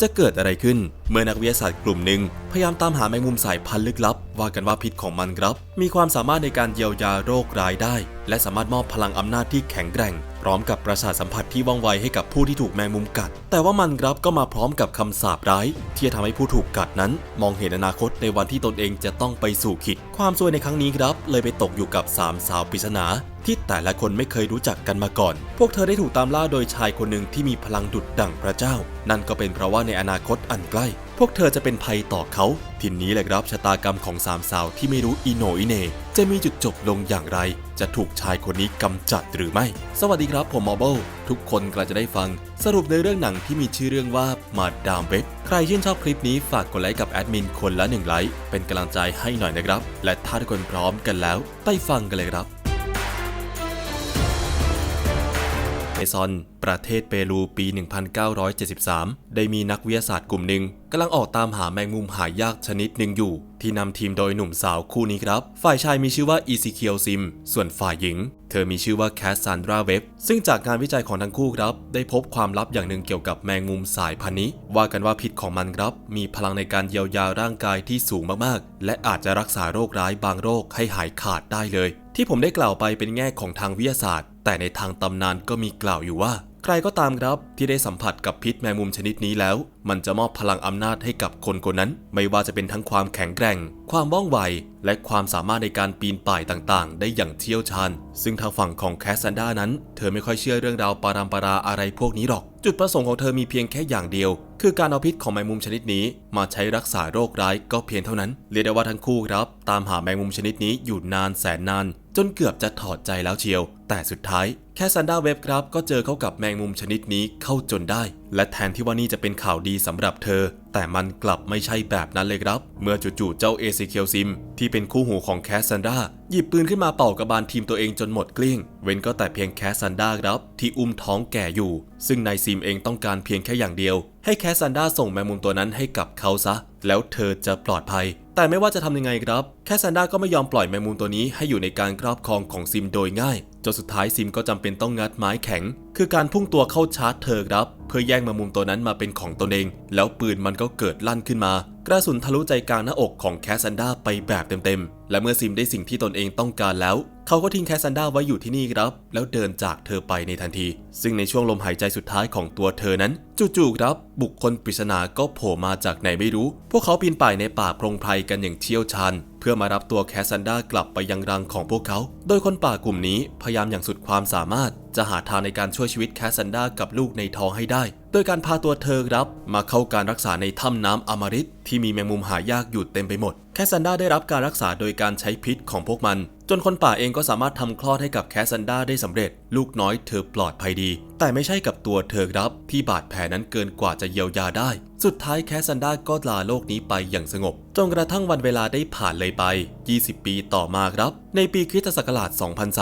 จะเกิดอะไรขึ้น เมื่อนักวิทยาศาสตร์กลุ่มหนึ่งพยายามตามหาแมงมุมสายพันธุ์ลึกลับ ว่ากันว่าพิษของมันครับ มีความสามารถในการเยียวยาโรคร้ายได้ และสามารถมอบพลังอำนาจที่แข็งแกร่ง พร้อมกับประสาทสัมผัสที่ว่องไวให้กับผู้ที่ถูกแมงมุมกัด แต่ว่ามันครับก็มาพร้อมกับคำสาปร้าย ที่จะทำให้ผู้ถูกกัดนั้น มองเห็นอนาคตในวันที่ตนเองจะต้องไปสู่ขิด ความซวยในครั้งนี้ครับ เลยไปตกอยู่กับสามสาวปริศนา ที่แต่ละคนไม่เคยรู้จักกันมาก่อน พวกเธอได้ถูกตามล่าโดยชายคนหนึ่งที่มีพลังดุจดั่งพระเจ้า นั่นก็เป็นเพราะว่าในอนาคตอันใกล้ พวกเธอจะเป็นภัยต่อเขา ทีนี้แหละครับชะตากรรมของสามสาวที่ไม่รู้อีโหนอีเนจะมีจุดจบลงอย่างไร จะถูกชายคนนี้กำจัดหรือไม่ สวัสดีครับผมมอเบิลทุกคนกำลังจะได้ฟัง สรุปในเรื่องหนังที่มีชื่อเรื่องว่ามาดามเว็บใครชื่นชอบคลิปนี้ฝากกดไลค์กับแอดมินคนละหนึ่งไลค์เป็นกำลังใจให้หน่อยนะครับ และถ้าทุกคนพร้อมกันแล้ว ไปฟังกันเลยครับ ซอน ประเทศเปรูปี 1973 ได้มีนักวิทยาศาสตร์กลุ่มหนึ่งกำลังออกตามหาแมงมุมหายากชนิดหนึ่งอยู่ ที่นำทีมโดยหนุ่มสาวคู่นี้ครับ ฝ่ายชายมีชื่อว่าอีซิเคียวซิม ส่วนฝ่ายหญิง เธอมีชื่อว่าแคสซานดราเว็บ ซึ่งจากการวิจัยของทั้งคู่ครับ ได้พบความลับอย่างหนึ่งเกี่ยวกับแมงมุมสายพันธุ์นี้ ว่ากันว่าพิษของมันครับ มีพลังในการเยียวยาร่างกายที่สูงมากๆ และอาจจะรักษาโรคร้ายบางโรคให้หายขาดได้เลย ที่ผมได้กล่าวไปเป็นแง่ของทางวิทยาศาสตร์ แต่ในทางตำนานก็มีกล่าวอยู่ว่า ใครก็ตามครับที่ได้สัมผัสกับพิษแมงมุมชนิดนี้แล้ว มันจะมอบพลังอำนาจให้กับคนคนนั้น ไม่ว่าจะเป็นทั้งความแข็งแกร่ง ความว่องไว และความสามารถในการปีนป่ายต่างๆ ได้อย่างเชี่ยวชาญ ซึ่งทางฝั่งของแคสซันดานั้น เธอไม่ค่อยเชื่อเรื่องราวปารัมปราอะไรพวกนี้หรอก จุดประสงค์ของเธอมีเพียงแค่อย่างเดียว คือการเอาพิษของแมงมุมชนิดนี้ มาใช้รักษาโรคร้ายก็เพียงเท่านั้น เรียกได้ว่าทั้งคู่ครับ ตามหาแมงมุมชนิดนี้อยู่นานแสนนาน จนเกือบจะถอดใจแล้วเชียว แต่สุดท้ายแค่ซันด้าเว็บครับก็เจอเข้ากับแมงมุมชนิดนี้เข้าจนได้ และแทนที่ว่านี่จะเป็นข่าวดีสำหรับเธอ แต่มันกลับไม่ใช่แบบนั้นเลยครับ เมื่อจู่ๆเจ้าเอซิเคียวซิม ที่เป็นคู่หูของแคสซันดาหยิบปืนขึ้นมาเป่ากระบาลทีมตัวเองจนหมดเกลี้ยง เว้นก็แต่เพียงแคสซันดาครับ ที่อุ้มท้องแก่อยู่ ซึ่งนายซิมเองต้องการเพียงแค่อย่างเดียว ให้แคสซันดาส่งแมงมุมตัวนั้นให้กับเขาซะ แล้วเธอจะปลอดภัยแต่ไม่ว่าจะทำยังไงครับ แคสซันดาก็ไม่ยอมปล่อยแมงมุมตัวนี้ให้อยู่ในการครอบครองของซิมโดยง่ายจนสุดท้ายซิมก็จำเป็นต้องงัดไม้แข็ง คือการพุ่งตัวเข้าชาร์จเธอครับ เพื่อแย่งแมงมุมตัวนั้นมาเป็นของตนเอง แล้วปืนมันก็เกิดลั่นขึ้นมา กระสุนทะลุใจกลางหน้าอกของแคสซันดาไปแบบเต็มๆ และเมื่อซิมได้สิ่งที่ตนเองต้องการแล้ว เขาก็ทิ้งแคสซันดาไว้อยู่ที่นี่ครับ แล้วเดินจากเธอไปในทันที ซึ่งในช่วงลมหายใจสุดท้ายของตัวเธอนั้น จู่ๆครับ บุคคลปริศนาก็โผล่มาจากไหนไม่รู้ พวกเขาปีนป่ายในป่าพรงไพรกันอย่างเชี่ยวชาญเพื่อมารับตัวแคสซันดากลับไปยังรังของพวกเขา โดยคนป่ากลุ่มนี้พยายามอย่างสุดความสามารถจะหาทางในการช่วยชีวิตแคสซันดากับลูกในท้องให้ได้ โดยการพาตัวเธอครับ มาเข้าการรักษาในถ้ำน้ำอมฤตที่มีแมงมุมหายากอยู่เต็มไปหมด แคสซันดาได้รับการรักษาโดยการใช้พิษของพวกมัน จนคนป่าเองก็สามารถทำคลอดให้กับแคสซันดาได้สำเร็จ ลูกน้อยเธอปลอดภัยดี แต่ไม่ใช่กับตัวเธอครับ ที่บาดแผลนั้นเกินกว่าจะเยียวยาได้ สุดท้ายแคสซันดาก็ลาโลกนี้ไปอย่างสงบ จนกระทั่งวันเวลาได้ผ่านเลยไป 20 ปีต่อมาครับ ในปีคริสตศักราช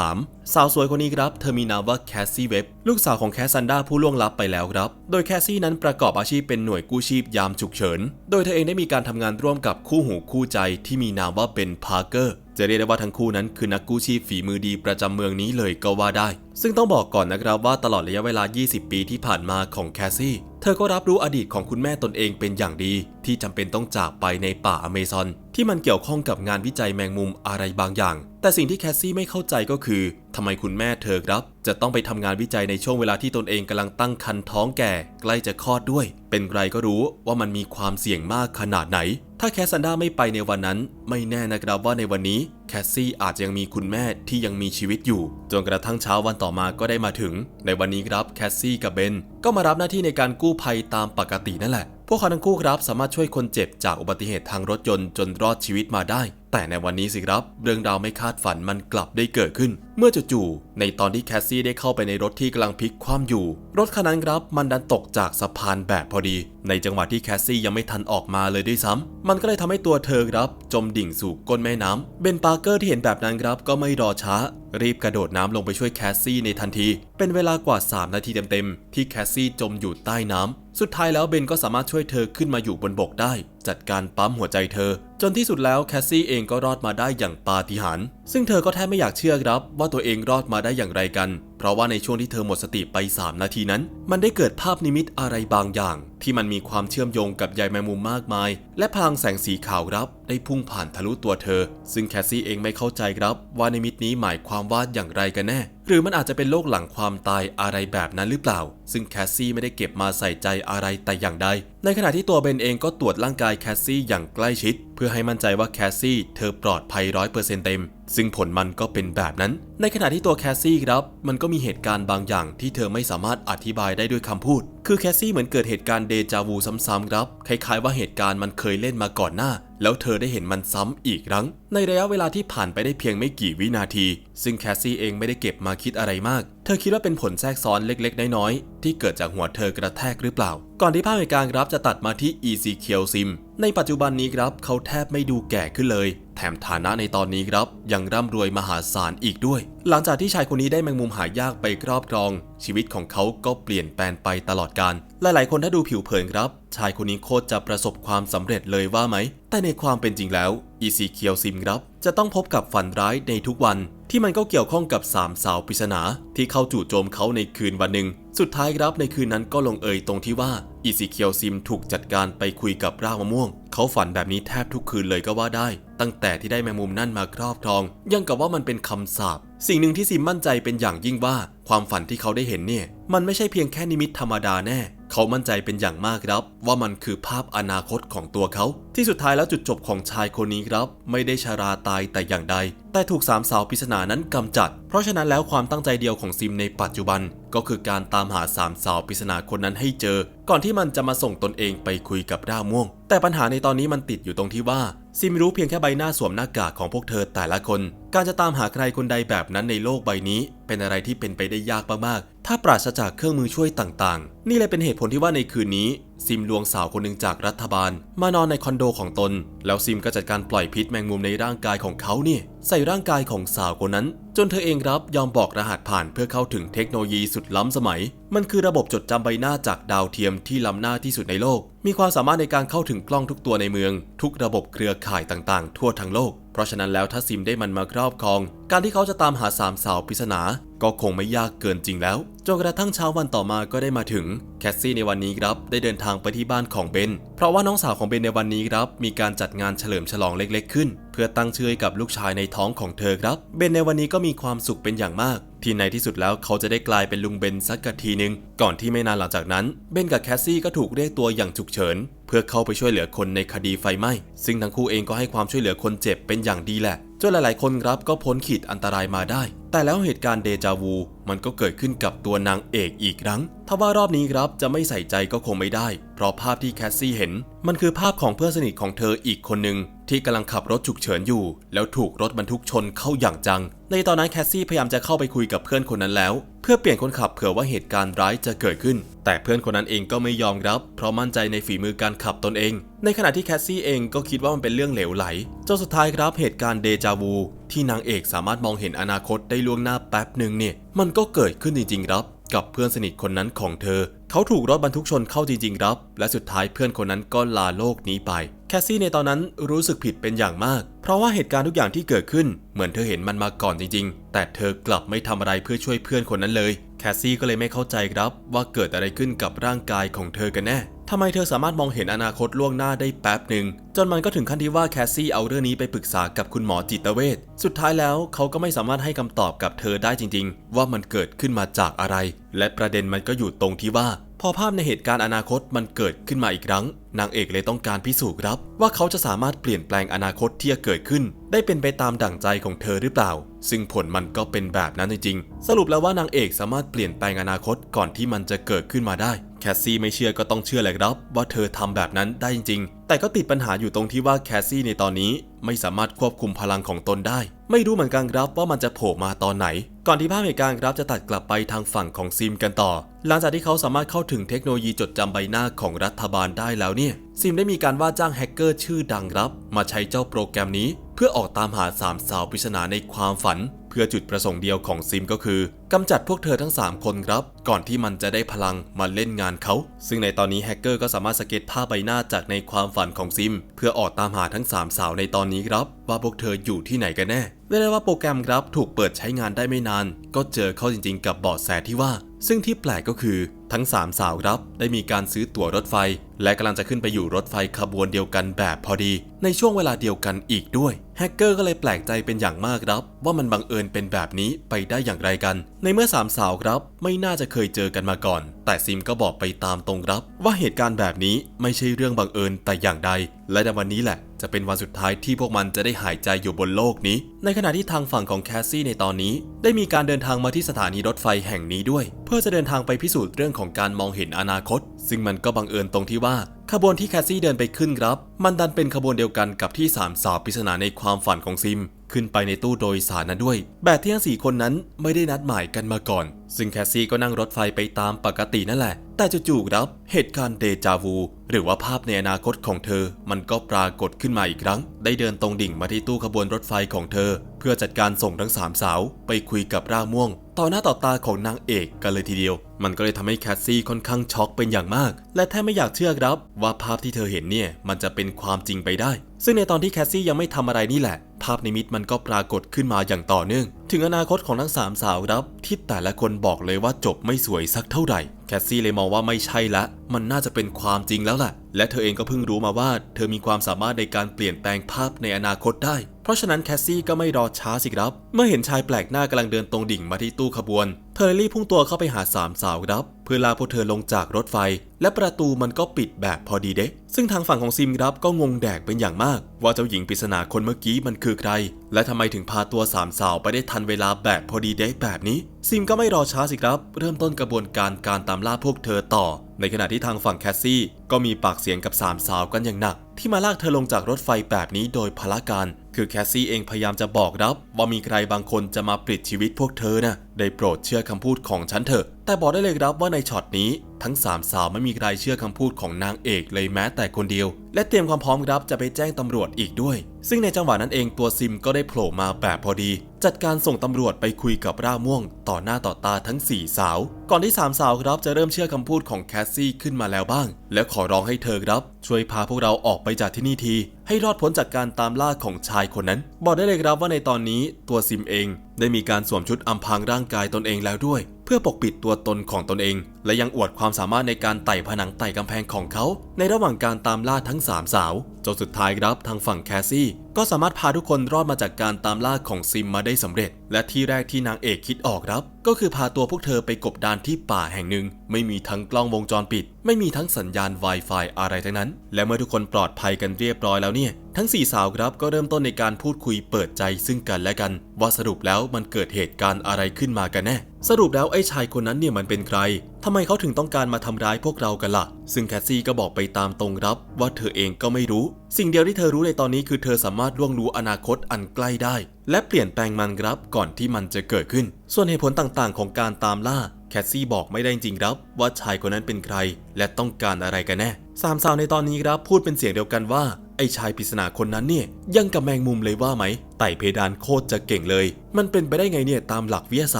2003 สาวสวยคนนี้ครับ เธอมีนามว่าแคสซี่เว็บ ลูกสาวของแคสซันดาผู้ล่วงลับไปแล้วครับ โดยแคสซี่นั้นประกอบอาชีพเป็นหน่วยกู้ชีพยามฉุกเฉิน โดยเธอเองได้มีการทำงานร่วมกับคู่หูคู่ใจที่มีนามว่าเบนพาร์เกอร์ จะเรียกได้ว่าทั้งคู่นั้นคือนักกู้ชีพฝีมือดีประจำเมืองนี้เลยก็ว่าได้ ซึ่งต้องบอกก่อนนะครับว่าตลอดระยะเวลา 20 ปีที่ผ่านมาของแคสซี่ เธอก็รับรู้อดีตของคุณแม่ตนเองเป็นอย่างดี ที่จำเป็นต้องจากไปในป่าอเมซอน ที่มันเกี่ยวข้องกับงานวิจัยแมงมุมอะไรบางอย่าง แต่สิ่งที่แคสซี่ไม่เข้าใจก็คือทำไมคุณแม่เธอครับ จะต้องไปทำงานวิจัยในช่วงเวลาที่ตนเองกำลังตั้งครรภ์ท้องแก่ ใกล้จะคลอดด้วย เป็นใครก็รู้ว่ามันมีความเสี่ยงมากขนาดไหน ถ้าแคสซันดาไม่ไปในวันนั้น ไม่แน่นะครับว่าในวันนี้แคสซี่อาจจะยังมีคุณแม่ที่ยังมีชีวิตอยู่ จนกระทั่งเช้าวันต่อมาก็ได้มาถึง ในวันนี้ครับแคสซี่กับเบนก็มารับหน้าที่ในการกู้ภัยตามปกตินั่นแหละ พวกเขาทั้งคู่ครับสามารถช่วยคนเจ็บจากอุบัติเหตุทางรถยนต์จนรอดชีวิตมาได้ แต่ในวันนี้สิครับ เรื่องราวไม่คาดฝันมันกลับได้เกิดขึ้น เมื่อจู่ๆในตอนที่แคสซี่ได้เข้าไปในรถที่กำลังพลิกคว่ำอยู่ รถคันนั้นครับมันดันตกจากสะพานแบบพอดี ในจังหวะที่แคสซี่ยังไม่ทันออกมาเลยด้วยซ้ำมันก็เลยทำให้ตัวเธอครับ จมดิ่งสู่ก้นแม่น้ำเบนปาร์เกอร์ที่เห็นแบบนั้นครับก็ไม่รอช้า รีบกระโดดน้ำลงไปช่วยแคสซี่ในทันที เป็นเวลากว่า 3 นาทีเต็มๆที่แคสซี่จมอยู่ใต้น้ำสุดท้ายแล้วเบนก็สามารถช่วยเธอขึ้นมาอยู่บนบกได้ จัดการปั๊มหัวใจเธอ จนที่สุดแล้วแคสซี่เองก็รอดมาได้อย่างปาฏิหาริย์ซึ่งเธอก็แทบไม่อยากเชื่อครับว่าตัวเองรอดมาได้อย่างไรกัน เพราะว่าในช่วงที่เธอหมดสติไป 3 นาทีนั้น มันได้เกิดภาพนิมิตอะไรบางอย่าง ที่มันมีความเชื่อมโยงกับใยแมงมุมมากมาย และพลังแสงสีขาวครับ ได้พุ่งผ่านทะลุตัวเธอ ซึ่งแคสซี่เองไม่เข้าใจครับ ว่านิมิตนี้หมายความว่าอย่างไรกันแน่ หรือมันอาจจะเป็นโลกหลังความตายอะไรแบบนั้นหรือเปล่า ซึ่งแคสซี่ไม่ได้เก็บมาใส่ใจอะไรแต่อย่างใด ในขณะที่ตัวเบนเองก็ตรวจร่างกายแคสซี่อย่างใกล้ชิด เพื่อให้มั่นใจว่าแคสซี่เธอปลอดภัยร้อยเปอร์เซ็นต์เต็มซึ่งผลมันก็เป็นแบบนั้น ในขณะที่ตัวแคสซี่ครับ มันก็มีเหตุการณ์บางอย่างที่เธอไม่สามารถอธิบายได้ด้วยคำพูดคือแคสซี่เหมือนเกิดเหตุการณ์เดจาวูซ้ำๆครับ คล้ายๆว่าเหตุการณ์มันเคยเล่นมาก่อนหน้า แล้วเธอได้เห็นมันซ้ำอีกครั้ง ในระยะเวลาที่ผ่านไปได้เพียงไม่กี่วินาที ซึ่งแคสซี่เองไม่ได้เก็บมาคิดอะไรมาก เธอคิดว่าเป็นผลแทรกซ้อนเล็กๆ น้อยๆ ที่เกิดจากหัวเธอกระแทกหรือเปล่า ก่อนที่ภาพเหตุการณ์ครับจะตัดมาที่ Ezekiel Sim ในปัจจุบันนี้ครับเขาแทบไม่ดูแก่ขึ้นเลย แถมฐานะในตอนนี้ครับ ยังร่ำรวยมหาศาลอีกด้วย หลังจากที่ชายคนนี้ได้แมงมุมหายากไปครอบครอง ชีวิตของเขาก็เปลี่ยนแปลงไปตลอดกาลหลายๆ คนถ้าดูผิวเผินครับ ชายคนนี้โคตรจะประสบความสำเร็จเลยว่าไหม แต่ในความเป็นจริงแล้วอีซีเคียวซิมครับจะต้องพบกับฝันร้ายในทุกวัน ที่มันก็เกี่ยวข้องกับสามสาวปริศนาที่เข้าจู่โจมเขาในคืนวันหนึ่ง สุดท้ายครับในคืนนั้นก็ลงเอยตรงที่ว่าอีซีเคียวซิมถูกจัดการไปคุยกับรากมะม่วง เขาฝันแบบนี้แทบทุกคืนเลยก็ว่าได้ ตั้งแต่ที่ได้แมงมุมนั่นมาครอบครอง ยังกับว่ามันเป็นคำสาปสิ่งหนึ่งที่ซิมมั่นใจเป็นอย่างยิ่งว่า ความฝันที่เขาได้เห็นเนี่ย มันไม่ใช่เพียงแค่นิมิตธรรมดาแน่ เขามั่นใจเป็นอย่างมากครับ ว่ามันคือภาพอนาคตของตัวเขา ที่สุดท้ายแล้วจุดจบของชายคนนี้ครับ ไม่ได้ชาราตายแต่อย่างใด แต่ถูกสามสาวปริศนานั้นกำจัด เพราะฉะนั้นแล้วความตั้งใจเดียวของซิมในปัจจุบัน ก็คือการตามหาสามสาวปริศนาคนนั้นให้เจอ ก่อนที่มันจะมาส่งตนเองไปคุยกับด้าม่วง แต่ปัญหาในตอนนี้มันติดอยู่ตรงที่ว่า ซิมิรู้เพียงแค่ใบหน้าสวมหน้ากากของพวกเธอแต่ละคน การจะตามหาใครคนใดแบบนั้นในโลกใบนี้ เป็นอะไรที่เป็นไปได้ยากมากๆ ถ้าปราศจากเครื่องมือช่วยต่างๆ นี่เลยเป็นเหตุผลที่ว่าในคืนนี้ ซิมลวงสาวคนหนึ่งจากรัฐบาล มานอนในคอนโดของตน แล้วซิมก็จัดการปล่อยพิษแมงมุมในร่างกายของเขาเนี่ยใส่ร่างกายของสาวคนนั้น จนเธอเองรับยอมบอกรหัสผ่านเพื่อเข้าถึงเทคโนโลยีสุดล้ำสมัย มันคือระบบจดจำใบหน้าจากดาวเทียมที่ล้ำหน้าที่สุดในโลก มีความสามารถในการเข้าถึงกล้องทุกตัวในเมือง ทุกระบบเครือข่ายต่างๆ ทั่วทั้งโลก เพราะฉะนั้นแล้วถ้าซิมได้มันมาครอบครอง การที่เขาจะตามหาสามสาวปริศนา ก็คงไม่ยากเกินจริงแล้วจนกระทั่งเช้าวันต่อมาก็ได้มาถึง แคสซี่ในวันนี้ครับได้เดินทางไปที่บ้านของเบน เพราะว่าน้องสาวของเบนในวันนี้ครับมีการจัดงานเฉลิมฉลองเล็กๆขึ้น เพื่อตั้งชื่อกับลูกชายในท้องของเธอครับ เบนในวันนี้ก็มีความสุขเป็นอย่างมาก ที่ในที่สุดแล้วเขาจะได้กลายเป็นลุงเบนสักกะทีหนึ่งก่อนที่ไม่นานหลังจากนั้น เบนกับแคสซี่ก็ถูกเรียกตัวอย่างฉุกเฉิน เพื่อเข้าไปช่วยเหลือคนในคดีไฟไหม้ ซึ่งทั้งคู่เองก็ให้ความช่วยเหลือคนเจ็บเป็นอย่างดีแหละจนหลายๆ คนครับก็พ้นขีดอันตรายมาได้ แต่แล้วเหตุการณ์เดจาวูมันก็เกิดขึ้นกับตัวนางเอกอีกครั้ง ถ้าว่ารอบนี้ครับจะไม่ใส่ใจก็คงไม่ได้ เพราะภาพที่แคสซี่เห็น มันคือภาพของเพื่อนสนิทของเธออีกคนหนึ่งที่กำลังขับรถฉุกเฉินอยู่ แล้วถูกรถบรรทุกชนเข้าอย่างจัง ในตอนนั้นแคสซี่พยายามจะเข้าไปคุยกับเพื่อนคนนั้นแล้ว เพื่อเปลี่ยนคนขับเผื่อว่าเหตุการณ์ร้ายจะเกิดขึ้น แต่เพื่อนคนนั้นเองก็ไม่ยอมรับ เพราะมั่นใจในฝีมือการขับตนเอง ในขณะที่แคสซี่เองก็คิดว่ามันเป็นเรื่องเหลวไหลจนสุดท้ายครับเหตุการณ์เดจาวู ที่นางเอกสามารถมองเห็นอนาคตได้ล่วงหน้าแป๊บหนึ่งเนี่ย มันก็เกิดขึ้นจริงๆครับ กับเพื่อนสนิทคนนั้นของเธอ เขาถูกรถบรรทุกชนเข้าจริงๆครับ และสุดท้ายเพื่อนคนนั้นก็ลาโลกนี้ไป แคสซี่ในตอนนั้นรู้สึกผิดเป็นอย่างมาก เพราะว่าเหตุการณ์ทุกอย่างที่เกิดขึ้น เหมือนเธอเห็นมันมาก่อนจริงๆ แต่เธอกลับไม่ทำอะไรเพื่อช่วยเพื่อนคนนั้นเลย แคสซี่ก็เลยไม่เข้าใจครับว่าเกิดอะไรขึ้นกับร่างกายของเธอกันแน่ทำไมเธอสามารถมองเห็นอนาคตล่วงหน้าได้แป๊บหนึ่ง จนมันก็ถึงขั้นที่ว่าแคสซี่เอาเรื่องนี้ไปปรึกษากับคุณหมอจิตเวชสุดท้ายแล้วเขาก็ไม่สามารถให้คำตอบกับเธอได้จริง ๆ ว่ามันเกิดขึ้นมาจากอะไร และประเด็นมันก็อยู่ตรงที่ว่า พอภาพในเหตุการณ์อนาคตมันเกิดขึ้นมาอีกครั้งนางเอกเลยต้องการพิสูจน์ครับ ว่าเขาจะสามารถเปลี่ยนแปลงอนาคตที่จะเกิดขึ้น ได้เป็นไปตามดั่งใจของเธอหรือเปล่า ซึ่งผลมันก็เป็นแบบนั้นจริงๆ สรุปแล้วว่านางเอกสามารถเปลี่ยนแปลงอนาคตก่อนที่มันจะเกิดขึ้นมาได้ แคสซี่ไม่เชื่อก็ต้องเชื่อแหละครับ ว่าเธอทำแบบนั้นได้จริงๆ แต่ก็ติดปัญหาอยู่ตรงที่ว่าแคสซี่ในตอนนี้ไม่สามารถควบคุมพลังของตนได้ ไม่รู้เหมือนกันครับว่ามันจะโผล่มาตอนไหน ก่อนที่ภาพเหตุการณ์ครับจะตัดกลับไปทางฝั่งของซิมกันต่อ หลังจากที่เขาสามารถเข้าถึงเทคโนโลยีจดจำใบหน้าของรัฐบาลได้แล้วเนี่ย ซิมได้มีการว่าจ้างแฮกเกอร์ชื่อดังครับ มาใช้เจ้าโปรแกรมนี้ เพื่อออกตามหาสามสาวปริศนาในความฝัน เพื่อจุดประสงค์เดียวของซิมก็คือกำจัดพวกเธอทั้ง 3 คนครับ ก่อนที่มันจะได้พลังมาเล่นงานเขา ซึ่งในตอนนี้แฮกเกอร์ก็สามารถสเก็ตภาพใบหน้าจากในความฝันของซิม เพื่อออกตามหาทั้ง 3 สาวในตอนนี้ครับ ว่าพวกเธออยู่ที่ไหนกันแน่เรียกได้ว่าโปรแกรมครับถูกเปิดใช้งานได้ไม่นาน ก็เจอเข้าจริงๆ กับเบาะแสที่ว่า ซึ่งที่แปลกก็คือทั้ง 3 สาวครับได้มีการซื้อตั๋วรถไฟ และกำลังจะขึ้นไปอยู่รถไฟขบวนเดียวกันแบบพอดี ในช่วงเวลาเดียวกันอีกด้วย แฮกเกอร์ก็เลยแปลกใจเป็นอย่างมากครับ ว่ามันบังเอิญเป็นแบบนี้ไปได้อย่างไรกัน ในเมื่อสามสาวครับ ไม่น่าจะเคยเจอกันมาก่อน แต่ซิมก็บอกไปตามตรงครับ ว่าเหตุการณ์แบบนี้ไม่ใช่เรื่องบังเอิญแต่อย่างใด และในวันนี้แหละ จะเป็นวันสุดท้ายที่พวกมันจะได้หายใจอยู่บนโลกนี้ ในขณะที่ทางฝั่งของแคสซี่ในตอนนี้ ได้มีการเดินทางมาที่สถานีรถไฟแห่งนี้ด้วย เพื่อจะเดินทางไปพิสูจน์เรื่องของการมองเห็นอนาคต ซึ่งมันก็บังเอิญตรงที่ว่าขบวนที่แคสซี่เดินไปขึ้นครับ มันดันเป็นขบวนเดียวกันกับที่สามสาวปริศนาในความฝันของซิม ขึ้นไปในตู้โดยสารนั้นด้วย แบบที่ทั้งสี่คนนั้นไม่ได้นัดหมายกันมาก่อน ซึ่งแคสซี่ก็นั่งรถไฟไปตามปกตินั่นแหละ แต่จู่ๆครับ เหตุการณ์เดจาวู หรือว่าภาพในอนาคตของเธอ มันก็ปรากฏขึ้นมาอีกครั้ง ได้เดินตรงดิ่งมาที่ตู้ขบวนรถไฟของเธอ เพื่อจัดการส่งทั้งสามสาว ไปคุยกับร่างม่วง ต่อหน้าต่อตาของนางเอกกันเลยทีเดียว มันก็เลยทำให้แคสซี่ค่อนข้างช็อกเป็นอย่างมาก และแทบไม่อยากเชื่อครับ ว่าภาพที่เธอเห็นเนี่ยมันจะเป็นความจริงไปได้ ซึ่งในตอนที่แคสซี่ยังไม่ทำอะไรนี่แหละ ภาพนิมิตมันก็ปรากฏขึ้นมาอย่างต่อเนื่อง ถึงอนาคตของทั้งสามสาวครับ ที่แต่ละคนบอกเลยว่าจบไม่สวยสักเท่าไหร่ แคสซี่เลยมองว่าไม่ใช่ละ มันน่าจะเป็นความจริงแล้วแหละและเธอเองก็เพิ่งรู้มาว่า เธอมีความสามารถในการเปลี่ยนแปลงภาพในอนาคตได้ เพราะฉะนั้นแคสซี่ก็ไม่รอช้าสิครับ เมื่อเห็นชายแปลกหน้ากำลังเดินตรงดิ่งมาที่ตู้ขบวน เธอรีบพุ่งตัวเข้าไปหาสามสาวครับ เพื่อลาพวกเธอลงจากรถไฟ และประตูมันก็ปิดแบบพอดีเด็กซึ่งทางฝั่งของซิมครับก็งงแดกเป็นอย่างมาก ว่าเจ้าหญิงปริศนาคนเมื่อกี้มันคือใคร และทำไมถึงพาตัวสามสาวไปได้ทันเวลาแบบพอดีเด็กแบบนี้ ซิมก็ไม่รอช้าสิครับ เริ่มต้นกระบวนการการตามล่าพวกเธอต่อ ในขณะที่ทางฝั่งแคสซี่ ก็มีปากเสียงกับสามสาวกันอย่างหนัก ที่มาลากเธอลงจากรถไฟแบบนี้โดยพละการ คือแคสซี่เองพยายามจะบอกรับว่ามีใครบางคนจะมาปลิดชีวิตพวกเธอนะได้โปรดเชื่อคำพูดของฉันเถอะ แต่บอกได้เลยครับว่าในช็อตนี้ทั้งสามสาวไม่มีใครเชื่อคำพูดของนางเอกเลยแม้แต่คนเดียว และเตรียมความพร้อมครับจะไปแจ้งตำรวจอีกด้วย ซึ่งในจังหวะนั้นเองตัวซิมก็ได้โผล่มาแบบพอดี จัดการส่งตำรวจไปคุยกับร่าม่วง ต่อหน้าต่อตาทั้ง4สาว ก่อนที่3สาวครับจะเริ่มเชื่อคำพูดของแคสซี่ขึ้นมาแล้วบ้าง และขอร้องให้เธอครับ ช่วยพาพวกเราออกไปจากที่นี่ที ให้รอดพ้นจากการตามล่าของชายคนนั้น บอกได้เลยครับว่าในตอนนี้ตัวซิมเอง ได้มีการสวมชุดอำพรางร่างกายตนเองแล้วด้วย เพื่อปกปิดตัวตนของตนเองและยังอวดความสามารถในการไต่ผนังไต่กำแพงของเขา ในระหว่างการตามล่าทั้ง 3 สาว จนสุดท้ายครับทางฝั่งแคสซี่ ก็สามารถพาทุกคนรอดมาจากการตามล่าของซิมมาได้สำเร็จ และที่แรกที่นางเอกคิดออกครับ ก็คือพาตัวพวกเธอไปกบดานที่ป่าแห่งหนึ่ง ไม่มีทั้งกล้องวงจรปิด ไม่มีทั้งสัญญาณ Wi-Fi อะไรทั้งนั้น และเมื่อทุกคนปลอดภัยกันเรียบร้อยแล้วเนี่ยทั้ง 4 สาวครับก็เริ่มต้นในการพูดคุยเปิดใจซึ่งกันและกัน ว่าสรุปแล้วมันเกิดเหตุการณ์อะไรขึ้นมากันแน่สรุปแล้วไอ้ชายคนนั้นเนี่ยมันเป็นใครทำไมเขาถึงต้องการมาทำร้ายพวกเรากันล่ะ ซึ่งแคสซี่ก็บอกไปตามตรงรับว่าเธอเองก็ไม่รู้ สิ่งเดียวที่เธอรู้ในตอนนี้คือเธอสามารถล่วงรู้อนาคตอันใกล้ได้ และเปลี่ยนแปลงมันครับก่อนที่มันจะเกิดขึ้น ส่วนเหตุผลต่างๆ ของการตามล่าแคสซี่บอกไม่ได้จริงครับ ว่าชายคนนั้นเป็นใคร และต้องการอะไรกันแน่สามสาวในตอนนี้ครับพูดเป็นเสียงเดียวกันว่าไอ้ชายปริศนาคนนั้นเนี่ยยังกับแมงมุมเลยว่าไหมไต่เพดานโคตรจะเก่งเลย มันเป็นไปได้ไงเนี่ยตามหลักวิทยาศ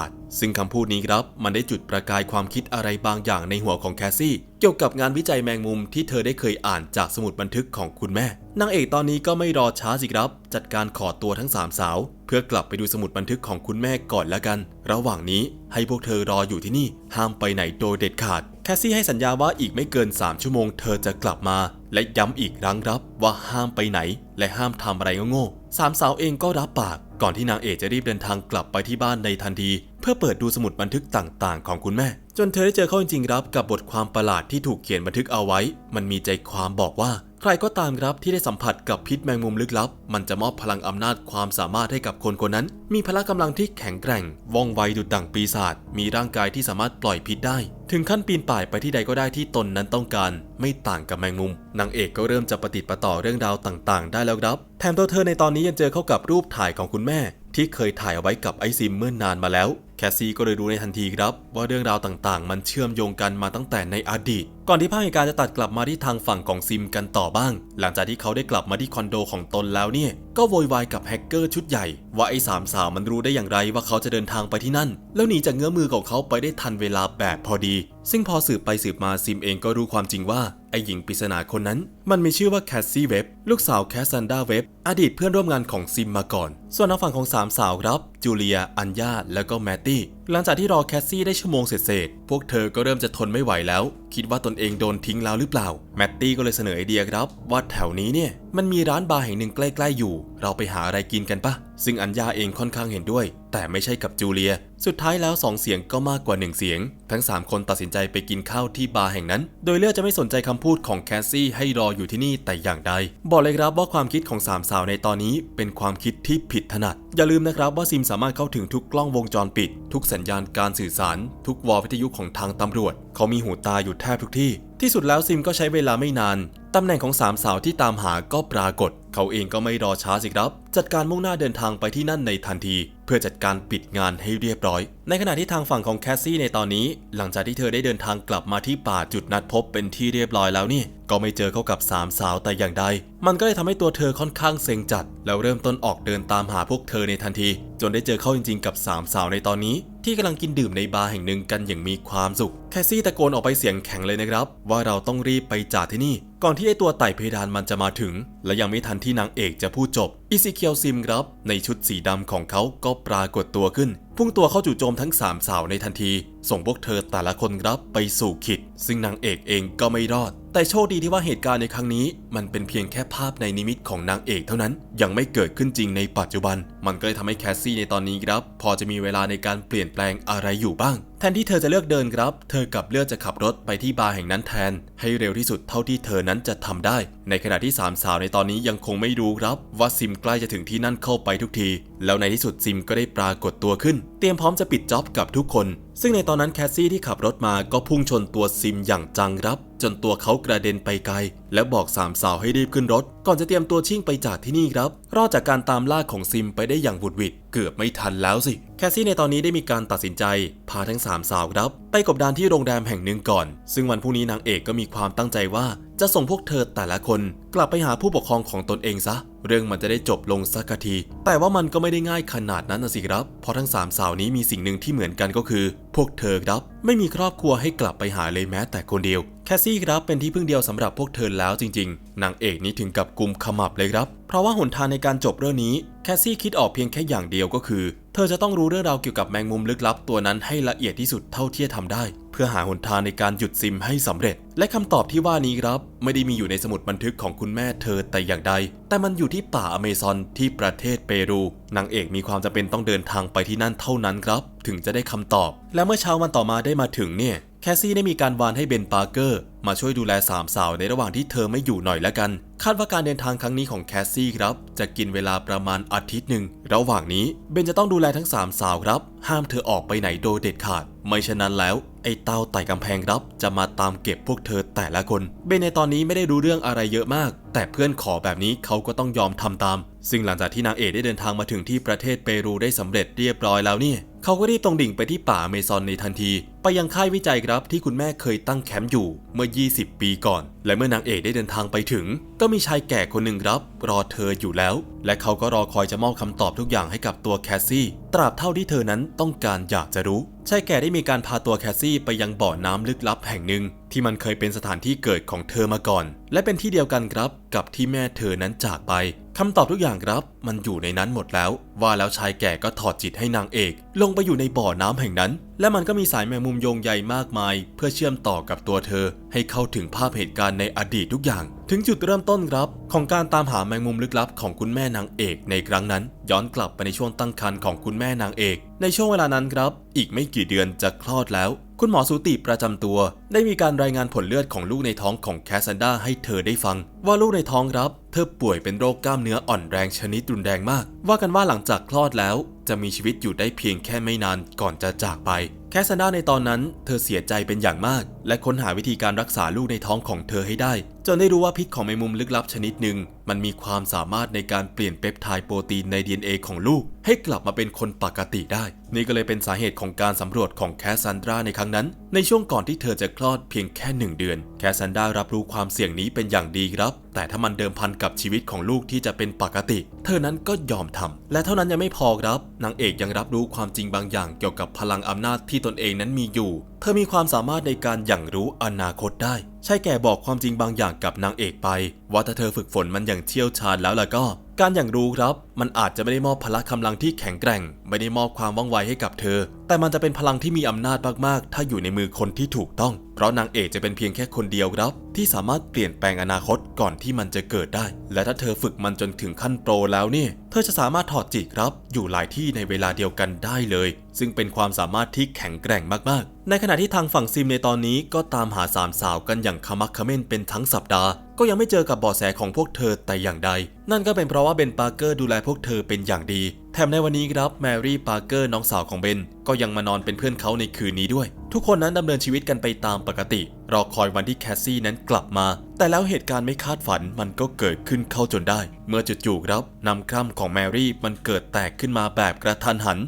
าสตร์ ซึ่งคำพูดนี้ครับ มันได้จุดประกายความคิดอะไรบางอย่างในหัวของแคสซี่ เกี่ยวกับงานวิจัยแมงมุมที่เธอได้เคยอ่านจากสมุดบันทึกของคุณแม่ นางเอกตอนนี้ก็ไม่รอช้าสิครับ จัดการขอตัวทั้งสามสาว เพื่อกลับไปดูสมุดบันทึกของคุณแม่ก่อนละกัน ระหว่างนี้ให้พวกเธอรออยู่ที่นี่ ห้ามไปไหนโดยเด็ดขาด แคสซี่ให้สัญญาว่าอีกไม่เกิน 3 ชั่วโมงเธอจะกลับมา และย้ำอีกครั้งครับว่าห้ามไปไหน และห้ามทำอะไรโง่ๆสามสาวเองก็รับปากก่อนที่นางเอกจะรีบเดินทางกลับไปที่บ้านในทันที เพื่อเปิดดูสมุดบันทึกต่างๆ ของคุณแม่ จนเธอได้เจอเข้าจริงๆรับกับบทความประหลาดที่ถูกเขียนบันทึกเอาไว้ มันมีใจความบอกว่า ใครก็ตามครับที่ได้สัมผัสกับพิษแมงมุมลึกลับ มันจะมอบพลังอำนาจความสามารถให้กับคนคนนั้น มีพละกำลังที่แข็งแกร่ง ว่องไวดุจดั่งปีศาจ มีร่างกายที่สามารถปล่อยพิษได้ ถึงขั้นปีนป่ายไปที่ใดก็ได้ที่ตนนั้นต้องการ ไม่ต่างกับแมงมุม นางเอกก็เริ่มจะประติดประต่อเรื่องราวต่างๆ ได้แล้วครับ แถมตัวเธอในตอนนี้ยังเจอเข้ากับรูปถ่ายของคุณแม่ ที่เคยถ่ายเอาไว้กับไอซิมเมื่อนนานมาแล้ว แคสซี่ก็เลยรู้ในทันทีครับ ว่าเรื่องราวต่างๆ มันเชื่อมโยงกันมาตั้งแต่ในอดีตก่อนที่ภาพเหตุการณ์จะตัดกลับมาที่ทางฝั่งของซิมกันต่อบ้าง หลังจากที่เขาได้กลับมาที่คอนโดของตนแล้วเนี่ย ก็โวยวายกับแฮกเกอร์ชุดใหญ่ ว่าไอ้สามสาวมันรู้ได้อย่างไรว่าเขาจะเดินทางไปที่นั่น แล้วหนีจากเงื้อมือของเขาไปได้ทันเวลาแบบพอดี ซึ่งพอสืบไปสืบมาซิมเองก็รู้ความจริงว่า ไอ้หญิงปริศนาคนนั้น มันมีชื่อว่าแคสซี่เว็บลูกสาวแคสซันดาเว็บอดีตเพื่อนร่วมงานของซิมมาก่อน ส่วนทางฝั่งของสามสาวครับจูเลีย อัญญาแล้วก็แมตตี้หลังจากที่รอแคสซี่ได้ชั่วโมงเสร็จๆพวกเธอก็เริ่มจะทนไม่ไหวแล้ว คิดว่าตนเองโดนทิ้งแล้วหรือเปล่า แมตตี้ก็เลยเสนอไอเดียครับ ว่าแถวนี้เนี่ย มันมีร้านบาร์แห่งหนึ่งใกล้ๆอยู่ เราไปหาอะไรกินกันปะ ซึ่งอัญญาเองค่อนข้างเห็นด้วย แต่ไม่ใช่กับจูเลีย สุดท้ายแล้วสองเสียงก็มากกว่าหนึ่งเสียง ทั้งสามคนตัดสินใจไปกินข้าวที่บาร์แห่งนั้น โดยเลือกจะไม่สนใจคำพูดของแคสซี่ให้รออยู่ที่นี่แต่อย่างใด บอกเลยครับว่าความคิดของสามสาวในตอนนี้เป็นความคิดที่ผิดถนัด อย่าลืมนะครับว่าซิมสามารถเข้าถึงทุกกล้องวงจรปิด ทุกสัญญาณการสื่อสาร ทุกวอลวิทยุของทางตำรวจ เขามีหูตาอยู่แทบทุกที่ที่สุดแล้วซิมก็ใช้เวลาไม่นาน ตำแหน่งของสามสาวที่ตามหาก็ปรากฏ เขาเองก็ไม่รอช้าสิครับ จัดการมุ่งหน้าเดินทางไปที่นั่นในทันที เพื่อจัดการปิดงานให้เรียบร้อย ในขณะที่ทางฝั่งของแคสซี่ในตอนนี้ หลังจากที่เธอได้เดินทางกลับมาที่ป่าจุดนัดพบเป็นที่เรียบร้อยแล้วนี่ ก็ไม่เจอเข้ากับสามสาวแต่อย่างใด มันก็เลยทำให้ตัวเธอค่อนข้างเซ็งจัด แล้วเริ่มต้นออกเดินตามหาพวกเธอในทันที นได้เจอเข้าจริงๆ กับสามสาวในตอนนี้ ที่กำลังกินดื่มในบาร์แห่งหนึ่งกันอย่างมีความสุข แคสซี่ตะโกนออกไปเสียงแข็งเลยนะครับ ว่าเราต้องรีบไปจากที่นี่ ก่อนที่ไอตัวไต่เพดานมันจะมาถึง และยังไม่ทันที่นางเอกจะพูดจบอิซิเคียวซิมครับ ในชุดสีดำของเขาก็ปรากฏตัวขึ้น พุ่งตัวเข้าจู่โจมทั้งสามสาวในทันที ส่งพวกเธอแต่ละคนครับไปสู่ขิด ซึ่งนางเอกเองก็ไม่รอด แต่โชคดีที่ว่าเหตุการณ์ในครั้งนี้ มันเป็นเพียงแค่ภาพในนิมิตของนางเอกเท่านั้น ยังไม่เกิดขึ้นจริงในปัจจุบัน มันก็เลยทำให้แคสซี่ในตอนนี้ครับ พอจะมีเวลาในการเปลี่ยนแปลงอะไรอยู่บ้าง แทนที่เธอจะเลือกเดินครับ เธอกลับเลือกจะขับรถไปที่บาร์แห่งนั้นแทน ให้เร็วที่สุดเท่าที่เธอนั้นจะทำได้ ในขณะที่สามสาวในตอนนี้ยังคงไม่รู้ครับว่าซิมใกล้จะถึงที่นั่นเข้าไปทุกที แล้วในที่สุดซิมก็ได้ปรากฏตัวขึ้น เตรียมพร้อมจะปิดจ็อบกับทุกคน ซึ่งในตอนนั้นแคสซี่ที่ขับรถมาก็พุ่งชนตัวซิมอย่างจังรับ จนตัวเขากระเด็นไปไกล และบอกสามสาวให้รีบขึ้นรถ ก่อนจะเตรียมตัวชิ่งไปจากที่นี่ครับ รอดจากการตามล่าของซิมไปได้อย่างบุดหวิดเกือบไม่ทันแล้วสิ แคสซี่ในตอนนี้ได้มีการตัดสินใจ พาทั้งสามสาวครับ ไปกบดานที่โรงแรมแห่งหนึ่งก่อน ซึ่งวันพรุ่งนี้นางเอกก็มีความตั้งใจว่าจะส่งพวกเธอแต่ละคน กลับไปหาผู้ปกครองของตนเองซะ เรื่องมันจะได้จบลงสักที แต่ว่ามันก็ไม่ได้ง่ายขนาดนั้นนะสิครับ เพราะทั้งสามสาวนี้มีสิ่งหนึ่งที่เหมือนกันก็คือ พวกเธอครับ ไม่มีครอบครัวให้กลับไปหาเลยแม้แต่คนเดียว แคสซี่ครับเป็นที่พึ่งเดียวสำหรับพวกเธอแล้วจริง ๆ นางเอกนี้ถึงกับกุมขมับเลยครับ เพราะว่าหนทางในการจบเรื่องนี้ แคสซี่คิดออกเพียงแค่อย่างเดียวก็คือ เธอจะต้องรู้เรื่องราวเกี่ยวกับแมงมุมลึกลับตัวนั้นให้ละเอียดที่สุดเท่าที่จะทำได้ เพื่อหาหนทางในการหยุดซิมให้สำเร็จ และคำตอบที่ว่านี้ครับ ไม่ได้มีอยู่ในสมุดบันทึกของคุณแม่เธอแต่อย่างใด แต่มันอยู่ที่ป่าอเมซอนที่ประเทศเปรูนางเอกมีความจำเป็นต้องเดินทางไปที่นั่นเท่านั้นครับ ถึงจะได้คำตอบ และเมื่อเช้าวันต่อมาได้มาถึงเนี่ย แคสซี่ได้มีการวานให้เบนปาร์เกอร์มาช่วยดูแลสามสาวในระหว่างที่เธอไม่อยู่หน่อยละกัน คาดว่าการเดินทางครั้งนี้ของแคสซี่ครับ จะกินเวลาประมาณอาทิตย์หนึ่ง ระหว่างนี้เบนจะต้องดูแลทั้งสามสาวครับ ห้ามเธอออกไปไหนโดยเด็ดขาด ไม่เช่นนั้นแล้ว ไอ้เต้าไต่กำแพงครับ จะมาตามเก็บพวกเธอแต่ละคน เบนในตอนนี้ไม่ได้รู้เรื่องอะไรเยอะมาก แต่เพื่อนขอแบบนี้เขาก็ต้องยอมทำตาม ซึ่งหลังจากที่นางเอกได้เดินทางมาถึงที่ประเทศเปรูได้สำเร็จเรียบร้อยแล้วเนี่ยเขาก็รีบตรงดิ่งไปที่ป่าเมซอนในทันที ไปยังค่ายวิจัยครับที่คุณแม่เคยตั้งแคมป์อยู่เมื่อ 20 ปีก่อน และเมื่อนางเอกได้เดินทางไปถึง ก็มีชายแก่คนหนึ่งครับ รอเธออยู่แล้ว และเขาก็รอคอยจะมอบคำตอบทุกอย่างให้กับตัวแคสซี่ตราบเท่าที่เธอนั้นต้องการอยากจะรู้ชายแก่ได้มีการพาตัวแคสซี่ไปยังบ่อน้ำลึกลับแห่งหนึ่ง ที่มันเคยเป็นสถานที่เกิดของเธอมาก่อน และเป็นที่เดียวกันครับ กับที่แม่เธอนั้นจากไปคำตอบทุกอย่างครับ มันอยู่ในนั้นหมดแล้ว ว่าแล้วชายแก่ก็ถอดจิตให้นางเอก ลงไปอยู่ในบ่อน้ำแห่งนั้นและมันก็มีสายแมงมุมโยงใยมากมาย เพื่อเชื่อมต่อกับตัวเธอ ให้เข้าถึงภาพเหตุการณ์ในอดีตทุกอย่าง ถึงจุดเริ่มต้นครับ ของการตามหาแมงมุมลึกลับของคุณแม่นางเอกในครั้งนั้น ย้อนกลับไปในช่วงตั้งครรภ์ของคุณแม่นางเอก ในช่วงเวลานั้นครับ อีกไม่กี่เดือนจะคลอดแล้ว คุณหมอสูติประจำตัว ได้มีการรายงานผลเลือดของลูกในท้องของแคสซันดาให้เธอได้ฟัง ว่าลูกในท้องครับ เธอป่วยเป็นโรคกล้ามเนื้ออ่อนแรงชนิดรุนแรงมาก ว่ากันว่าหลังจากคลอดแล้ว จะมีชีวิตอยู่ได้เพียงแค่ไม่นานก่อนจะจากไป แคสซันดาในตอนนั้น เธอเสียใจเป็นอย่างมาก และค้นหาวิธีการรักษาลูกในท้องของเธอให้ได้ จนได้รู้ว่าพิษของแมงมุมลึกลับชนิดหนึ่ง มันมีความสามารถในการเปลี่ยนเปปไทด์โปรตีนใน DNA ของลูก ให้กลับมาเป็นคนปกติได้ นี่ก็เลยเป็นสาเหตุของการสำรวจของแคสซันดราในครั้งนั้น ในช่วงก่อนที่เธอจะคลอดเพียงแค่หนึ่งเดือน แคสซันดรารับรู้ความเสี่ยงนี้เป็นอย่างดีครับ แต่ถ้ามันเดิมพันกับชีวิตของลูกที่จะเป็นปกติ เธอนั้นก็ยอมทำและเท่านั้นยังไม่พอครับนางเอกยังรับรู้ความจริงบางอย่างเกี่ยวกับพลังอำนาจที่ตนเองนั้นมีอยู่ เธอมีความสามารถในการอย่างรู้อนาคตได้ ใช่แก่บอกความจริงบางอย่างกับนางเอกไป ว่าถ้าเธอฝึกฝนมันอย่างเชี่ยวชาญแล้วล่ะก็ การอย่างรู้ครับ มันอาจจะไม่ได้มอบพละกำลังที่แข็งแกร่ง ไม่ได้มอบความว่องไวให้กับเธอ แต่มันจะเป็นพลังที่มีอำนาจมากๆ ถ้าอยู่ในมือคนที่ถูกต้อง เพราะนางเอกจะเป็นเพียงแค่คนเดียวครับ ที่สามารถเปลี่ยนแปลงอนาคตก่อนที่มันจะเกิดได้ และถ้าเธอฝึกมันจนถึงขั้นโปรแล้วเนี่ย เธอจะสามารถถอดจิตครับ อยู่หลายที่ในเวลาเดียวกันได้เลย ซึ่งเป็นความสามารถที่แข็งแกร่งมากๆ ในขณะที่ทางฝั่งซิมในตอนนี้ก็ตามหาสามสาวกันอย่างขมักเขม้นเป็นทั้งสัปดาห์ ก็ยังไม่เจอกับเบาะแสของพวกเธอแต่อย่างใด นั่นก็เป็นเพราะว่าเบนปาร์เกอร์ดูแลพวกเธอเป็นอย่างดี แถมในวันนี้ครับแมรี่ปาร์เกอร์น้องสาวของเบน ก็ยังมานอนเป็นเพื่อนเขาในคืนนี้ด้วย ทุกคนนั้นดำเนินชีวิตกันไปตามปกติ รอคอยวันที่แคสซี่นั้นกลับมา แต่แล้วเหตุการณ์ไม่คาดฝันมันก็เกิดขึ้นเข้าจนได้ เมื่อจู่ๆครับนำคร่ำของแมรี่มันเกิดแตกขึ้นมาแบบกระทันหัน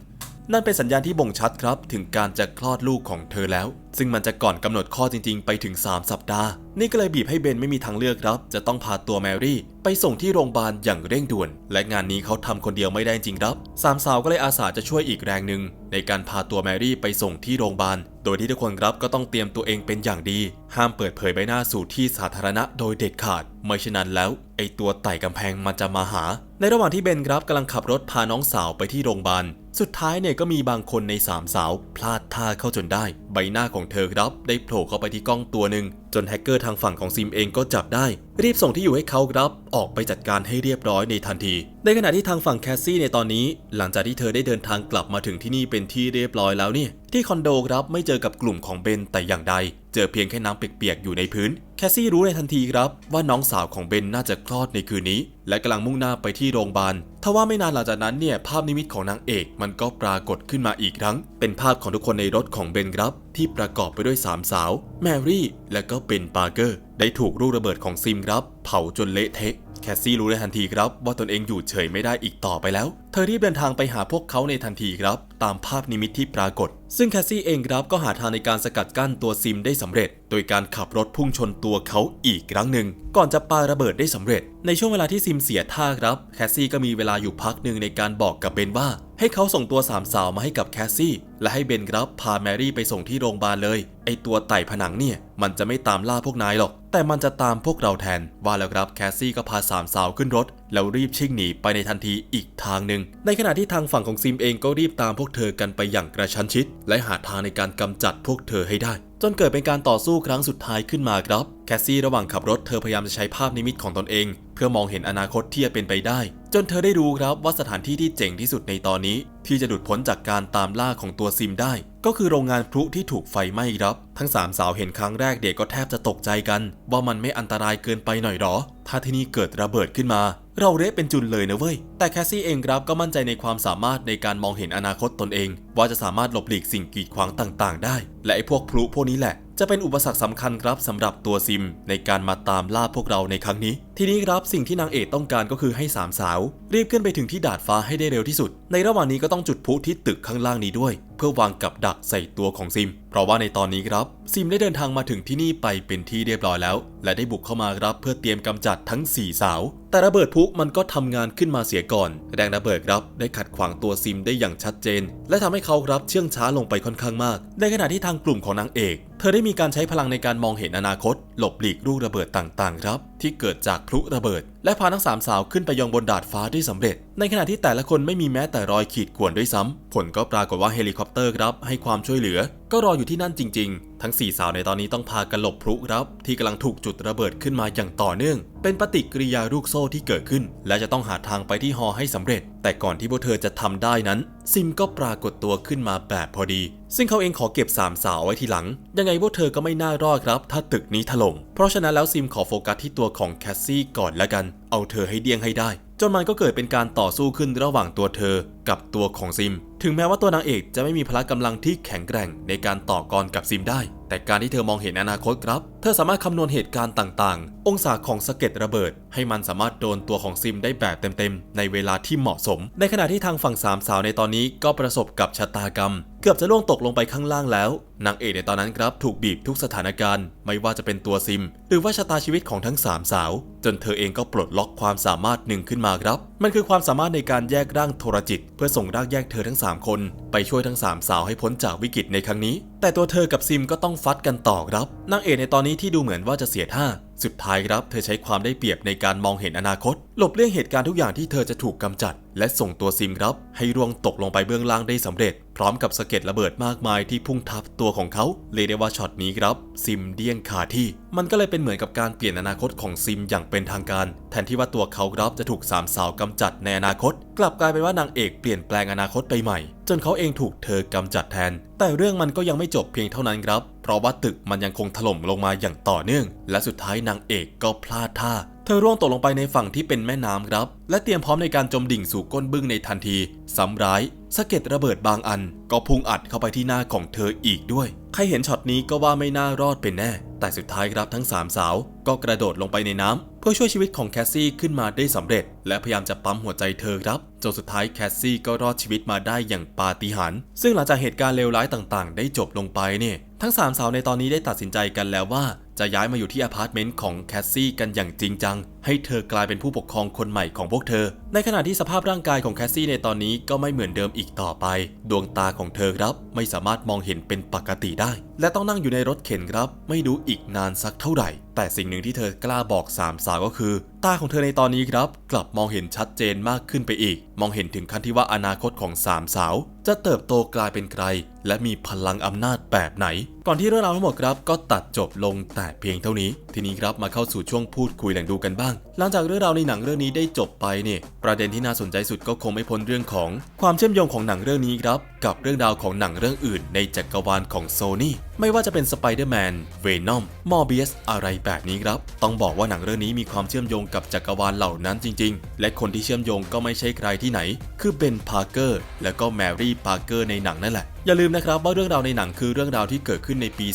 นั่นเป็นสัญญาณที่บ่งชัดครับ ถึงการจะคลอดลูกของเธอแล้ว ซึ่งมันจะก่อนกำหนดข้อดจริง ๆ ไปถึง 3 สัปดาห์ นี่ก็เลยบีบให้เบนไม่มีทางเลือกครับ จะต้องพาตัวแมรี่ ไปส่งที่โรงพยาบาลอย่างเร่งด่วน และงานนี้เขาทำคนเดียวไม่ได้จริงครับ สามสาวก็เลยอาสาจะช่วยอีกแรงหนึ่งในการพาตัวแมรี่ไปส่งที่โรงพยาบาล โดยที่ทุกคนครับก็ต้องเตรียมตัวเองเป็นอย่างดี ห้ามเปิดเผยใบหน้าสู่ที่สาธารณะโดยเด็ดขาด ไม่เช่นนั้นแล้วไอตัวไต่กำแพงมันจะมาหา ในระหว่างที่เบนครับกำลังขับรถพาน้องสาวไปที่โรงพยาบาล สุดท้ายเนี่ยก็มีบางคนในสามสาว พลาดท่าเข้าจนได้ ใบหน้าของเธอครับ ได้โผล่เข้าไปที่กล้องตัวหนึ่งจนแฮกเกอร์ทางฝั่งของซิมเองก็จับได้ รีบส่งที่อยู่ให้เขาครับ ออกไปจัดการให้เรียบร้อยในทันที ในขณะที่ทางฝั่งแคสซี่ในตอนนี้ หลังจากที่เธอได้เดินทางกลับมาถึงที่นี่เป็นที่เรียบร้อยแล้วเนี่ยที่คอนโดครับไม่เจอกับกลุ่มของเบนแต่อย่างใด เจอเพียงแค่น้ำเปียกๆอยู่ในพื้น แคสซี่รู้ในทันทีครับ ว่าน้องสาวของเบนน่าจะคลอดในคืนนี้ และกำลังมุ่งหน้าไปที่โรงพยาบาล ทว่าไม่นานหลังจากนั้นเนี่ยภาพนิมิตของนางเอกมันก็ปรากฏขึ้นมาอีกครั้ง เป็นภาพของทุกคนในรถของเบนครับ ที่ประกอบไปด้วยสามสาว แมรี่ และก็เบนปาร์เกอร์ ได้ถูกลูกระเบิดของซิมครับ เผาจนเละเทะ แคสซี่รู้ในทันทีครับว่าตนเองอยู่เฉยไม่ได้อีกต่อไปแล้ว เธอรีบเดินทางไปหาพวกเขาในทันทีครับ ตามภาพนิมิตที่ปรากฏ ซึ่งแคสซี่เองครับก็หาทางในการสกัดกั้นตัวซิมได้สำเร็จ โดยการขับรถพุ่งชนตัวเขาอีกครั้งหนึ่ง ก่อนจะปาระเบิดได้สำเร็จ ในช่วงเวลาที่ซิมเสียท่าครับแคสซี่ก็มีเวลาอยู่พักหนึ่งในการบอกกับเบนว่า ให้เขาส่งตัวสามสาวมาให้กับแคสซี่ และให้เบนครับพาแมรี่ไปส่งที่โรงพยาบาลเลยไอตัวไต่ผนังเนี่ยมันจะไม่ตามล่าพวกนายหรอก แต่มันจะตามพวกเราแทนว่าแล้วครับแคสซี่ก็พาสามสาวขึ้นรถ แล้วรีบชิ่งหนีไปในทันทีอีกทางหนึ่ง ในขณะที่ทางฝั่งของซิมเองก็รีบตามพวกเธอกันไปอย่างกระชั้นชิด และหาทางในการกำจัดพวกเธอให้ได้ จนเกิดเป็นการต่อสู้ครั้งสุดท้ายขึ้นมาครับ แคสซี่ระหว่างขับรถเธอพยายามจะใช้ภาพนิมิตของตนเอง เพื่อมองเห็นอนาคตที่จะเป็นไปได้ จนเธอได้รู้ครับว่าสถานที่ที่เจ๋งที่สุดในตอนนี้ ที่จะหลุดพ้นจากการตามล่าของตัวซิมได้ ก็คือโรงงานพลุที่ถูกไฟไหม้ครับ ทั้งสามสาวเห็นครั้งแรกเด็กก็แทบจะตกใจกัน ว่ามันไม่อันตรายเกินไปหน่อยหรอ ถ้าที่นี่เกิดระเบิดขึ้นมา เราเละเป็นจุนเลยนะเว้ย แต่แคสซี่เองครับก็มั่นใจในความสามารถในการมองเห็นอนาคตตนเอง ว่าจะสามารถหลบหลีกสิ่งกีดขวางต่างๆ ได้ และไอ้พวกพลุพวกนี้แหละจะเป็นอุปสรรคสำคัญครับสำหรับตัวซิมในการมาตามล่าพวกเราในครั้งนี้ ทีนี้ครับสิ่งที่นางเอกต้องการก็คือให้สามสาว รีบขึ้นไปถึงที่ดาดฟ้าให้ได้เร็วที่สุด ในระหว่างนี้ก็ต้องจุดพลุที่ตึกข้างล่างนี้ด้วย เพื่อวางกับดักใส่ตัวของซิม เพราะว่าในตอนนี้ครับ ซิมได้เดินทางมาถึงที่นี่ไปเป็นที่เรียบร้อยแล้ว และได้บุกเข้ามารับเพื่อเตรียมกำจัดทั้ง 4 สาว แต่ระเบิดพลุมันก็ทำงานขึ้นมาเสียก่อน แรงระเบิดครับได้ขัดขวางตัวซิมได้อย่างชัดเจน และทำให้เขาครับเชื่องช้าลงไปค่อนข้างมาก ในขณะที่ทางกลุ่มของนางเอก เธอได้มีการใช้พลังในการมองเห็นอนาคต หลบหลีกลูกระเบิดต่างๆ ครับ ที่เกิดจากพลุระเบิด และพาทั้งสามสาวขึ้นไปยังบนดาดฟ้าได้สำเร็จ ในขณะที่แต่ละคนไม่มีแม้แต่รอยขีดข่วนด้วยซ้ำผลก็ปรากฏว่าเฮลิคอปเตอร์ครับให้ความช่วยเหลือ ก็รออยู่ที่นั่นจริง ๆ ทั้ง 4 สาวในตอนนี้ต้องพากันหลบพลุครับ ที่กำลังถูกจุดระเบิดขึ้นมาอย่างต่อเนื่อง เป็นปฏิกิริยาลูกโซ่ที่เกิดขึ้น และจะต้องหาทางไปที่ฮอให้สำเร็จ แต่ก่อนที่พวกเธอจะทำได้นั้น ซิมก็ปรากฏตัวขึ้นมาแบบพอดี ซึ่งเขาเองขอเก็บสามสาวไว้ทีหลัง ยังไงพวกเธอก็ไม่น่ารอดครับ ถ้าตึกนี้ถล่มเพราะฉะนั้นแล้วซิมขอโฟกัสที่ตัวของแคสซี่ก่อนละกันเอาเธอให้เดี้ยงให้ได้ จนมันก็เกิดเป็นการต่อสู้ขึ้นระหว่างตัวเธอ กับตัวของซิม ถึงแม้ว่าตัวนางเอกจะไม่มีพละกำลังที่แข็งแกร่งในการต่อกรกับซิมได้ แต่การที่เธอมองเห็นอนาคตครับ เธอสามารถคำนวณเหตุการณ์ต่างๆ องศาของสะเก็ดระเบิด ให้มันสามารถโดนตัวของซิมได้แบบเต็มๆ ในเวลาที่เหมาะสม ในขณะที่ทางฝั่งสามสาวในตอนนี้ก็ประสบกับชะตากรรม เกือบจะล่วงตกลงไปข้างล่างแล้ว นางเอกในตอนนั้นครับถูกบีบทุกสถานการณ์ ไม่ว่าจะเป็นตัวซิม หรือว่าชะตาชีวิตของทั้งสามสาว จนเธอเองก็ปลดล็อกความสามารถหนึ่งขึ้นมาครับ มันคือความสามารถในการแยกร่างโทรจิตเพื่อส่งรากแยกเธอทั้ง 3 คนไปช่วยทั้ง 3 สาวให้พ้นจากวิกฤตในครั้งนี้ แต่ตัวเธอกับซิมก็ต้องฟัดกันต่อครับนางเอกในตอนนี้ที่ดูเหมือนว่าจะเสียท่า สุดท้ายครับ เธอใช้ความได้เปรียบในการมองเห็นอนาคต หลบเลี่ยงเหตุการณ์ทุกอย่างที่เธอจะถูกกำจัด และส่งตัวซิมครับ ให้ร่วงตกลงไปเบื้องล่างได้สำเร็จ พร้อมกับสะเก็ดระเบิดมากมายที่พุ่งทับตัวของเขาเรียกได้ว่าช็อตนี้ครับ ซิมเดี้ยงคาที่ มันก็เลยเป็นเหมือนกับการเปลี่ยนอนาคตของซิมอย่างเป็นทางการ แทนที่ว่าตัวเขาครับจะถูกสามสาวกำจัดในอนาคต กลับกลายเป็นว่านางเอกเปลี่ยนแปลงอนาคตไปใหม่ จนเขาเองถูกเธอกำจัดแทน แต่เรื่องมันก็ยังไม่จบเพียงเท่านั้นครับ เพราะว่าตึกมันยังคงถล่มลงมาอย่างต่อเนื่อง และสุดท้ายนางเอกก็พลาดท่า เธอร่วงตกลงไปในฝั่งที่เป็นแม่น้ำครับ และเตรียมพร้อมในการจมดิ่งสู่ก้นบึ้งในทันทีซ้ำร้ายสะเก็ดระเบิดบางอัน ก็พุ่งอัดเข้าไปที่หน้าของเธออีกด้วย ใครเห็นช็อตนี้ก็ว่าไม่น่ารอดเป็นแน่ แต่สุดท้ายครับทั้งสามสาว ก็กระโดดลงไปในน้ำเพื่อช่วยชีวิตของแคสซี่ขึ้นมาได้สำเร็จ และพยายามจะปั๊มหัวใจเธอครับจนสุดท้ายแคสซี่ก็รอดชีวิตมาได้อย่างปาฏิหาริย์ซึ่งหลังจากเหตุการณ์เลวร้ายต่างๆ ได้จบลงไปเนี่ยทั้งสามสาวในตอนนี้ได้ตัดสินใจกันแล้วว่า จะย้ายมาอยู่ที่อพาร์ตเมนต์ของแคสซี่กันอย่างจริงจัง ให้เธอกลายเป็นผู้ปกครองคนใหม่ของพวกเธอ ในขณะที่สภาพร่างกายของแคสซี่ในตอนนี้ก็ไม่เหมือนเดิมอีกต่อไป ดวงตาของเธอครับ ไม่สามารถมองเห็นเป็นปกติได้ และต้องนั่งอยู่ในรถเข็นครับ ไม่รู้อีกนานสักเท่าไหร่ แต่สิ่งหนึ่งที่เธอกล้าบอกสามสาวก็คือ ตาของเธอในตอนนี้ครับ กลับมองเห็นชัดเจนมากขึ้นไปอีก มองเห็นถึงขั้นที่ว่าอนาคตของสามสาว จะเติบโตกลายเป็นใคร และมีพลังอำนาจแบบไหน ก่อนที่เรื่องราวทั้งหมดครับก็ตัดจบลงแต่เพียงเท่านี้ ทีนี้ครับมาเข้าสู่ช่วงพูดคุยแหล่งดูกันบ้างหลังจากเรื่องราวในหนังเรื่องนี้ได้จบไปเนี่ยประเด็นที่น่าสนใจสุดก็คงไม่พ้นเรื่องของความเชื่อมโยงของหนังเรื่องนี้ครับ กับเรื่องราวของหนังเรื่องอื่นในจักรวาลของโซนี่ไม่ว่าจะเป็นสไปเดอร์แมนเวนอมมอร์เบียสอะไรแบบนี้ครับ ต้องบอกว่าหนังเรื่องนี้มีความเชื่อมโยงกับจักรวาลเหล่านั้นจริง ๆ และคนที่เชื่อมโยงก็ไม่ใช่ใครที่ไหน คือเบนพาร์เกอร์และก็แมรี่พาร์เกอร์ในหนังนั่นแหละอย่าลืมนะครับว่าเรื่องราวในหนังคือเรื่องราวที่เกิดขึ้นในปี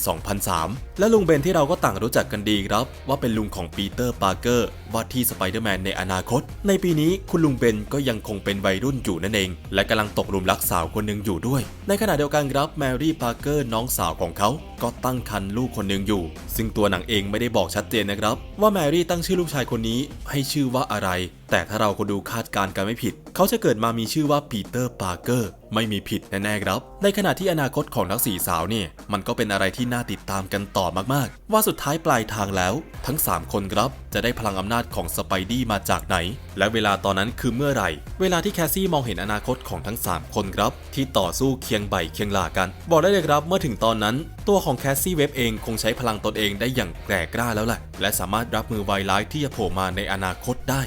2003 และลุงเบนที่เราก็ต่างรู้จักกันดีครับ ว่าเป็นลุงของปีเตอร์ปาร์เกอร์ว่าที่สไปเดอร์แมนในอนาคต ในปีนี้คุณลุงเบนก็ยังคงเป็นวัยรุ่นอยู่นั่นเอง และกำลังตกหลุมรักสาวคนหนึ่งอยู่ด้วย ในขณะเดียวกันครับแมรี่พาร์เกอร์น้องสาวของเขา ก็ตั้งครรภ์ลูกคนหนึ่งอยู่ ซึ่งตัวหนังเองไม่ได้บอกชัดเจนนะครับ ว่าแมรี่ตั้งชื่อลูกชายคนนี้ให้ชื่อว่าอะไร แต่ถ้าเราคนดูคาดการณ์กันไม่ผิด เขาจะเกิดมามีชื่อว่าปีเตอร์ปาร์เกอร์ไม่มีผิดแน่ๆครับ ในขณะที่อนาคตของทั้งสี่สาวเนี่ย มันก็เป็นอะไรที่น่าติดตามกันต่อมากๆ ว่าสุดท้ายปลายทางแล้ว ทั้ง 3 คนครับ จะได้พลังอำนาจของสไปดี้มาจากไหน และเวลาตอนนั้นคือเมื่อไหร่ เวลาที่แคสซี่มองเห็นอนาคตของทั้ง 3 คนครับ ที่ต่อสู้เคียงใบเคียงลากัน บอกได้เลยครับเมื่อถึงตอนนั้น ตัวของแคสซี่เว็บเองคงใช้พลังตนเองได้อย่างแกร่กล้าแล้วแหละและสามารถรับมือไวร้ายที่จะโผล่มาในอนาคตได้